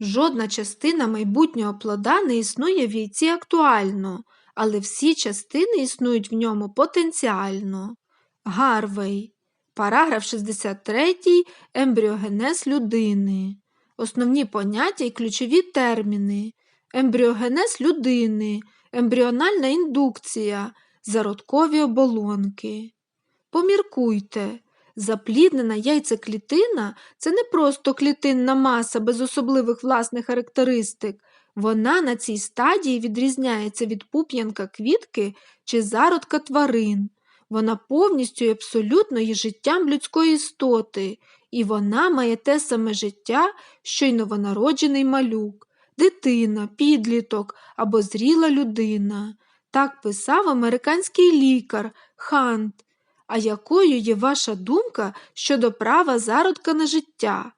Жодна частина майбутнього плода не існує в яйці актуально, але всі частини існують в ньому потенціально. Гарвей. Параграф 63. Ембріогенез людини. Основні поняття і ключові терміни. Ембріогенез людини, ембріональна індукція, зародкові оболонки. Поміркуйте, запліднена яйцеклітина це не просто клітинна маса без особливих власних характеристик. Вона на цій стадії відрізняється від пуп'янка квітки чи зародка тварин. Вона повністю і абсолютно є життям людської істоти, і вона має те саме життя, що й новонароджений малюк, дитина, підліток або зріла людина. Так писав американський лікар Хант. А якою є ваша думка щодо права зародка на життя?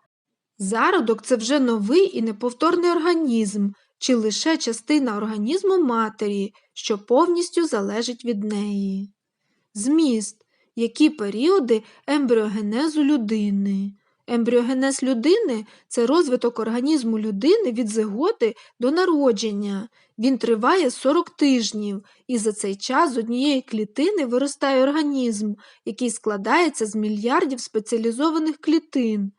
Зародок це вже новий і неповторний організм, чи лише частина організму матері, що повністю залежить від неї. Зміст, які періоди ембріогенезу людини. Ембріогенез людини це розвиток організму людини від зиготи до народження. Він триває 40 тижнів, і за цей час з однієї клітини виростає організм, який складається з мільярдів спеціалізованих клітин.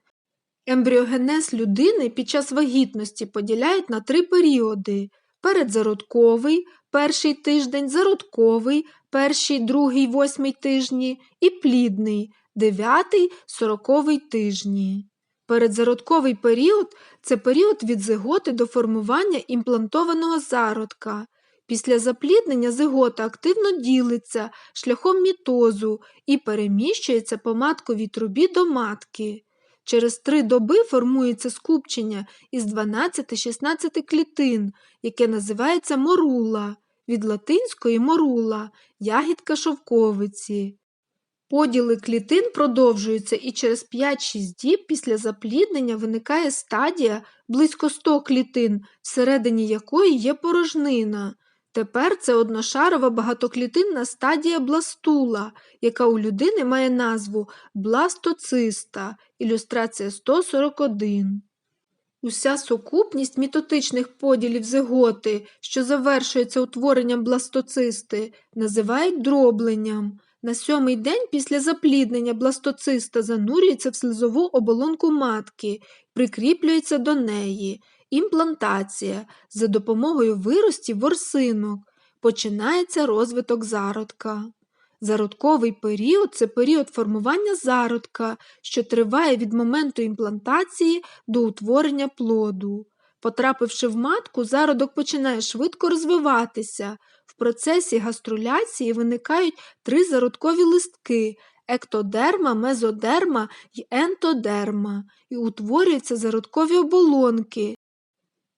Ембріогенез людини під час вагітності поділяють на три періоди: передзародковий, перший тиждень, зародковий, перший, другий, восьмий тижні і плідний, дев'ятий, сороковий тижні. Передзародковий період це період від зиготи до формування імплантованого зародка. Після запліднення зигота активно ділиться шляхом мітозу і переміщується по матковій трубі до матки. Через три доби формується скупчення із 12-16 клітин, яке називається морула, від латинської морула, ягідка шовковиці. Поділи клітин продовжуються і через 5-6 діб після запліднення виникає стадія близько 100 клітин, всередині якої є порожнина. Тепер це одношарова багатоклітинна стадія бластула, яка у людини має назву бластоциста, ілюстрація 141. Уся сукупність мітотичних поділів зиготи, що завершується утворенням бластоцисти, називають дробленням. На сьомий день після запліднення бластоциста занурюється в слизову оболонку матки, прикріплюється до неї. Імплантація за допомогою виростів ворсинок. Починається розвиток зародка. Зародковий період це період формування зародка, що триває від моменту імплантації до утворення плоду. Потрапивши в матку, зародок починає швидко розвиватися. В процесі гаструляції виникають три зародкові листки ектодерма, мезодерма і ентодерма, і утворюються зародкові оболонки.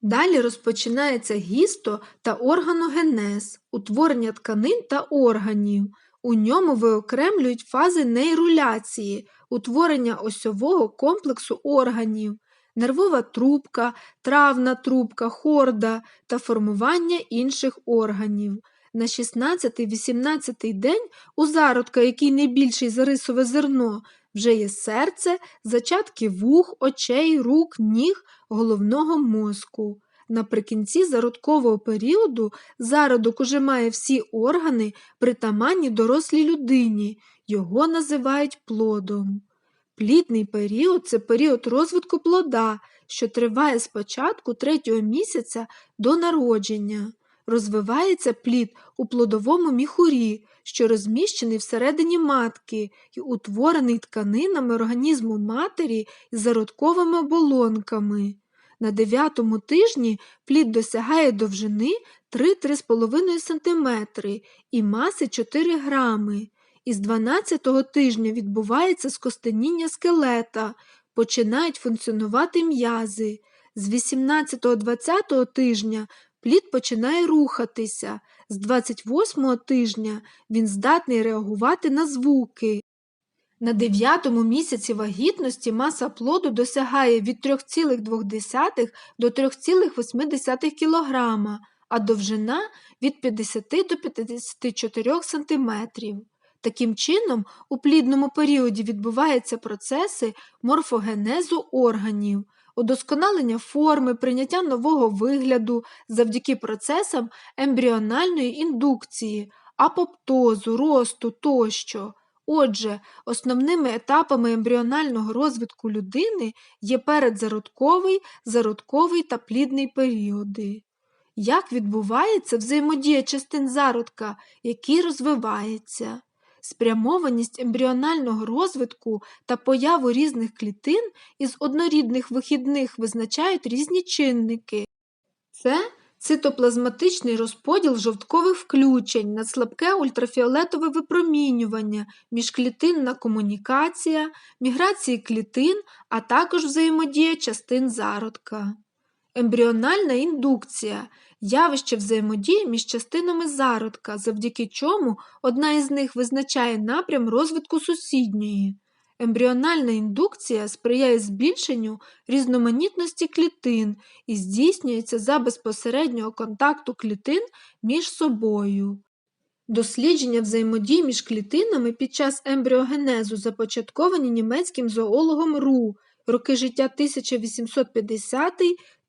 Далі розпочинається гісто та органогенез, утворення тканин та органів. У ньому виокремлюють фази нейруляції, утворення осьового комплексу органів, нервова трубка, травна трубка, хорда та формування інших органів. На 16-18 день у зародка, який не більший за рисове зерно, вже є серце, зачатки вух, очей, рук, ніг, головного мозку. Наприкінці зародкового періоду зародок уже має всі органи, притаманні дорослій людині, його називають плодом. Плідний період це період розвитку плода, що триває з початку третього місяця до народження. Розвивається плід у плодовому міхурі, що розміщений всередині матки і утворений тканинами організму матері з зародковими оболонками. На дев'ятому тижні плід досягає довжини 3-3,5 см і маси 4 грами. Із 12-го тижня відбувається скостеніння скелета, починають функціонувати м'язи. З 18-20 тижня плід починає рухатися, з 28-го тижня він здатний реагувати на звуки. На дев'ятому місяці вагітності маса плоду досягає від 3,2 до 3,8 кг, а довжина від 50 до 54 см. Таким чином, у плідному періоді відбуваються процеси морфогенезу органів. Удосконалення форми, прийняття нового вигляду завдяки процесам ембріональної індукції, апоптозу, росту тощо. Отже, основними етапами ембріонального розвитку людини є передзародковий, зародковий та плідний періоди. Як відбувається взаємодія частин зародка, який розвивається? Спрямованість ембріонального розвитку та появу різних клітин із однорідних вихідних визначають різні чинники. Це цитоплазматичний розподіл жовткових включень на слабке ультрафіолетове випромінювання, міжклітинна комунікація, міграції клітин, а також взаємодія частин зародка. Ембріональна індукція явище взаємодії між частинами зародка, завдяки чому одна із них визначає напрям розвитку сусідньої. Ембріональна індукція сприяє збільшенню різноманітності клітин і здійснюється за безпосереднього контакту клітин між собою. Дослідження взаємодії між клітинами під час ембріогенезу започатковані німецьким зоологом Ру роки життя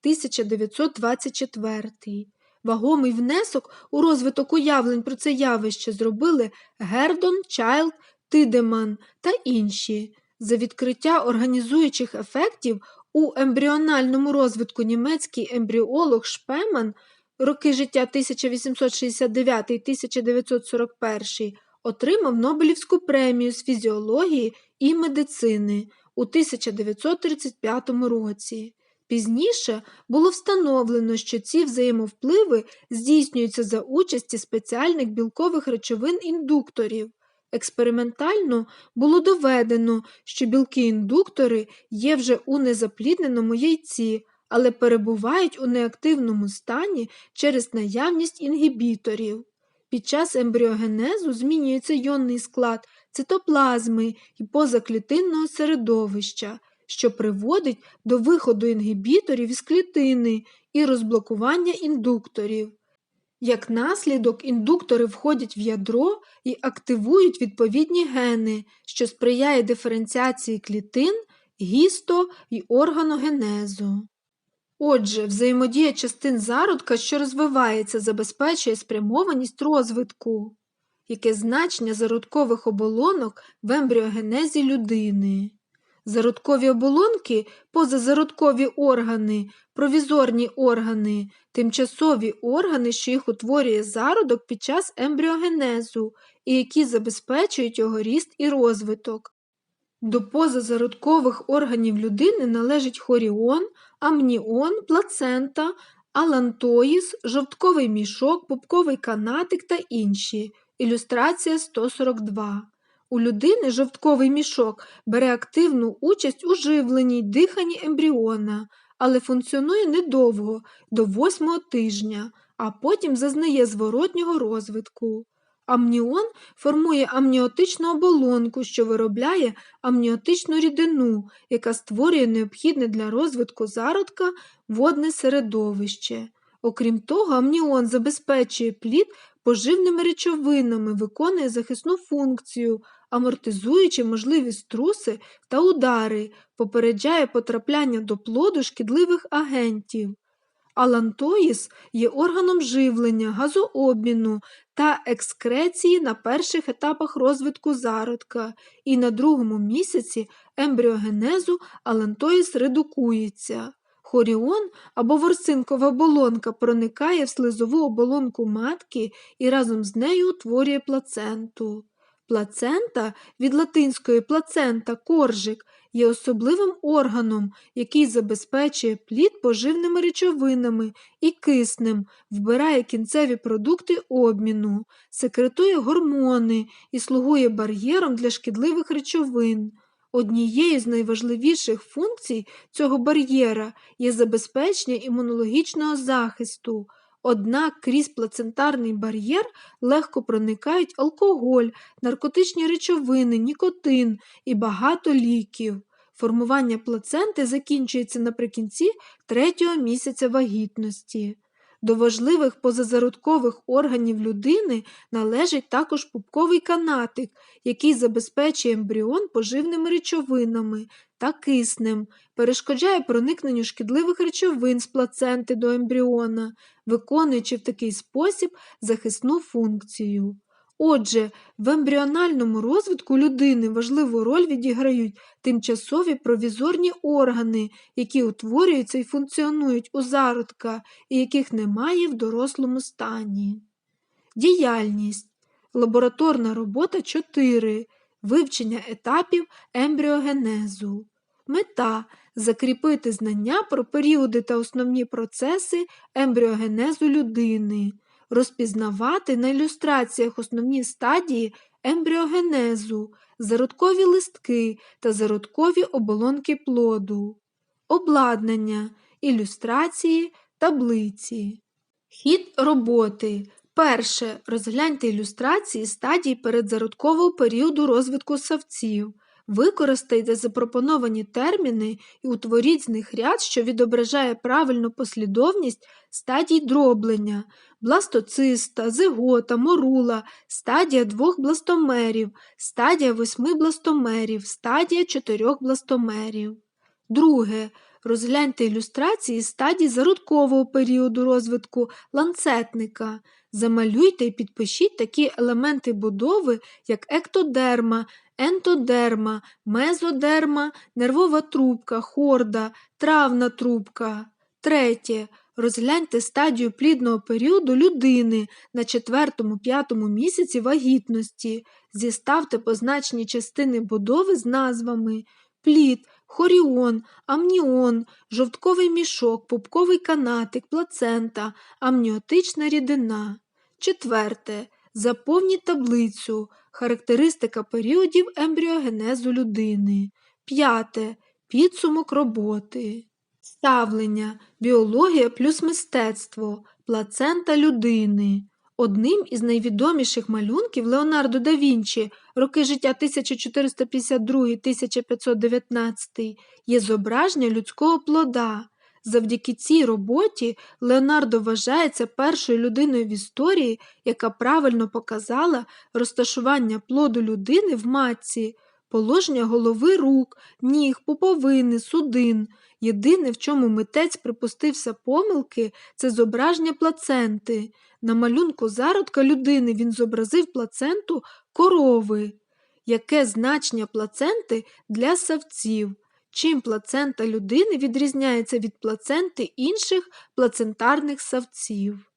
1850-1924. Вагомий внесок у розвиток уявлень про це явище зробили Гердон, Чайлд, Тидеман та інші. За відкриття організуючих ефектів у ембріональному розвитку німецький ембріолог Шпеман роки життя 1869-1941 отримав Нобелівську премію з фізіології і медицини у 1935 році. Пізніше було встановлено, що ці взаємовпливи здійснюються за участі спеціальних білкових речовин-індукторів. Експериментально було доведено, що білки-індуктори є вже у незаплідненому яйці, але перебувають у неактивному стані через наявність інгібіторів. Під час ембріогенезу змінюється йонний склад цитоплазми і позаклітинного середовища, що приводить до виходу інгібіторів із клітини і розблокування індукторів. Як наслідок, індуктори входять в ядро і активують відповідні гени, що сприяє диференціації клітин, гісто і органогенезу. Отже, взаємодія частин зародка, що розвивається, забезпечує спрямованість розвитку, яке значення зародкових оболонок в ембріогенезі людини. Зародкові оболонки, позазародкові органи, провізорні органи, тимчасові органи, що їх утворює зародок під час ембріогенезу і які забезпечують його ріст і розвиток. До позазародкових органів людини належить хоріон, амніон, плацента, алантоїс, жовтковий мішок, пупковий канатик та інші. Ілюстрація 142. У людини жовтковий мішок бере активну участь у живленні й диханні ембріона, але функціонує недовго до восьмого тижня, а потім зазнає зворотнього розвитку. Амніон формує амніотичну оболонку, що виробляє амніотичну рідину, яка створює необхідне для розвитку зародка водне середовище. Окрім того, амніон забезпечує плід поживними речовинами, виконує захисну функцію, амортизуючи можливі струси та удари, попереджає потрапляння до плоду шкідливих агентів. Алантоїс є органом живлення, газообміну та екскреції на перших етапах розвитку зародка, і на другому місяці ембріогенезу алантоїс редукується. Хоріон або ворсинкова оболонка проникає в слизову оболонку матки і разом з нею утворює плаценту. Плацента від латинської плацента коржик є особливим органом, який забезпечує плід поживними речовинами і киснем, вбирає кінцеві продукти обміну, секретує гормони і слугує бар'єром для шкідливих речовин. Однією з найважливіших функцій цього бар'єра є забезпечення імунологічного захисту. Однак крізь плацентарний бар'єр легко проникають алкоголь, наркотичні речовини, нікотин і багато ліків. Формування плаценти закінчується наприкінці третього місяця вагітності. До важливих позазародкових органів людини належить також пупковий канатик, який забезпечує ембріон поживними речовинами та киснем, перешкоджає проникненню шкідливих речовин з плаценти до ембріона, виконуючи в такий спосіб захисну функцію. Отже, в ембріональному розвитку людини важливу роль відіграють тимчасові провізорні органи, які утворюються і функціонують у зародка і яких немає в дорослому стані. Діяльність. Лабораторна робота 4. Вивчення етапів ембріогенезу. Мета закріпити знання про періоди та основні процеси ембріогенезу людини, розпізнавати на ілюстраціях основні стадії ембріогенезу, зародкові листки та зародкові оболонки плоду, обладнання, ілюстрації, таблиці. Хід роботи. Перше. Розгляньте ілюстрації стадій передзародкового періоду розвитку савців. Використайте запропоновані терміни і утворіть з них ряд, що відображає правильну послідовність стадій дроблення, бластоциста, зигота, морула, стадія двох бластомерів, стадія восьми бластомерів, стадія чотирьох бластомерів. Друге. Розгляньте ілюстрації стадій зародкового періоду розвитку ланцетника. Замалюйте і підпишіть такі елементи будови, як ектодерма, ентодерма, мезодерма, нервова трубка, хорда, травна трубка. Третє. Розгляньте стадію плідного періоду людини на 4-5 місяці вагітності. Зіставте позначені частини будови з назвами плід, хоріон, амніон, жовтковий мішок, пупковий канатик, плацента, амніотична рідина. Четверте. Заповніть таблицю. Характеристика періодів ембріогенезу людини. П'яте. Підсумок роботи. Ставлення. Біологія плюс мистецтво. Плацента людини. Одним із найвідоміших малюнків Леонардо да Вінчі роки життя 1452-1519 є зображення людського плода. Завдяки цій роботі Леонардо вважається першою людиною в історії, яка правильно показала розташування плоду людини в матці, положення голови рук, ніг, пуповини, судин. Єдине, в чому митець припустився помилки, це зображення плаценти. На малюнку зародка людини він зобразив плаценту корови. Яке значення плаценти для савців? Чим плацента людини відрізняється від плаценти інших плацентарних савців?